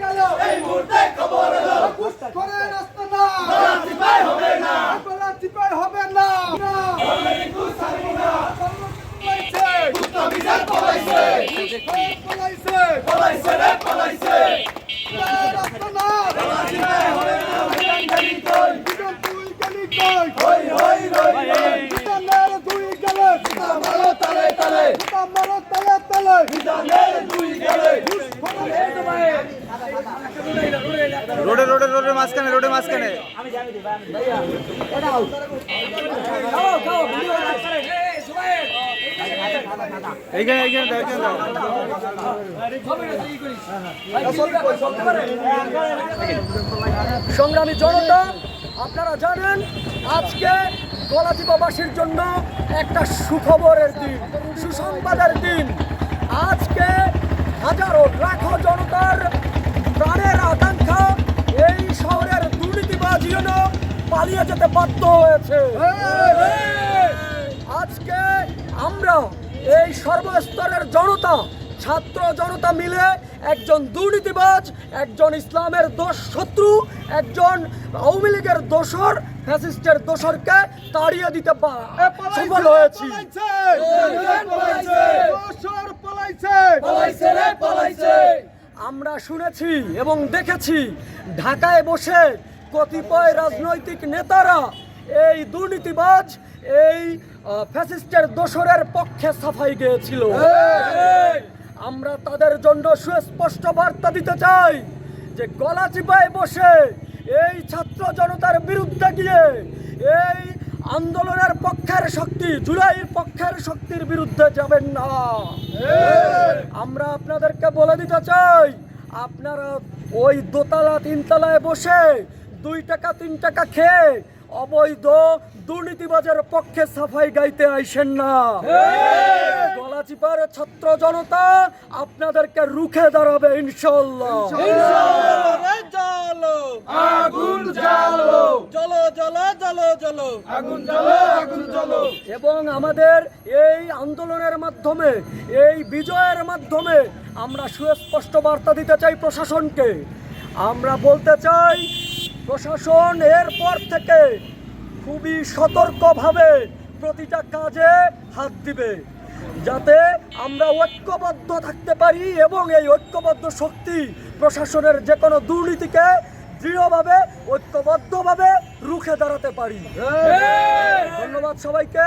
গেল এই মুহূর্তে খবর এলো করে রাস্তা না চিপাই হবে না গলা চিপাই হবে না না। পলাইছে। অভিযান পলাইছে সংগ্রামী জনতা, আপনারা জানেন আজকে গলাচিপাবাসীর জন্য একটা সুখবরের দিন, সুসংবাদের দিন। আজকে হাজারো লাখো জনতার প্রাণের আকাঙ্ক্ষা এই শহরের দুর্নীতিবাজ ইউনো পালিয়ে যেতে বাধ্য হয়েছে। আজকে আমরা এই সর্বস্তরের জনতা ছাত্র জনতা মিলে একজন দুর্নীতিবাজ একজন ইসলামের দোষ শত্রু একজন আওয়ামী লীগের দোসর ফ্যাসিস্টের দোসরকে তাড়িয়ে দিতে সফল হয়েছি। আমরা শুনেছি এবং দেখেছি ঢাকায় বসে কতিপয় রাজনৈতিক নেতারা এই দুর্নীতিবাজ এই ফ্যাসিস্টের দোসরের পক্ষে সাফাই গিয়েছিল। আমরা তাদের জন্য সুস্পষ্ট বার্তা দিতে চাই যে গলা চিপায় বসে এই ছাত্র জনতার বিরুদ্ধে গিয়ে এই আন্দোলনের পক্ষের শক্তি জুলাই পক্ষের শক্তির বিরুদ্ধে যাবেন না। আমরা আপনাদেরকে বলে দিতে চাই আপনারা ওই দোতলা তিনতলায় বসে দুই টাকা তিন টাকা খেয়ে অবৈধ দুর্নীতিবাজের পক্ষে সাফাই গাইতে আইসেন না। গলাচিপার ছাত্র জনতা আপনাদেরকে রুখে দাঁড়াবে ইনশাল্লাহ আগুন জ্বালো। আগুন জ্বালো আগুন জ্বালো। এবং আমাদের এই আন্দোলনের মাধ্যমে এই বিজয়ের মাধ্যমে আমরা সুস্পষ্ট বার্তা দিতে চাই প্রশাসনকে। আমরা বলতে চাই প্রশাসন এরপর থেকে খুবই সতর্কভাবে প্রতিটা কাজে হাত দিবে, যাতে আমরা ঐক্যবদ্ধ থাকতে পারি এবং এই ঐক্যবদ্ধ শক্তি প্রশাসনের যে কোনো দুর্নীতিকে দৃঢ়ভাবে, ঐক্যবদ্ধভাবে রুখে দাঁড়াতে পারি। ধন্যবাদ সবাইকে,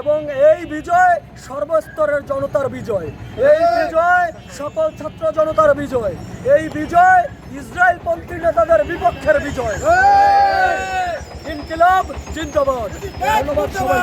এবং এই বিজয় সর্বস্তরের জনতার বিজয়। এই বিজয় সকল ছাত্র জনতার বিজয়। এই বিজয় ইসরায়েল পন্থী নেতাদের বিপক্ষের বিজয়। ইনকিলাব জিন্দাবাদ। ধন্যবাদ সবাই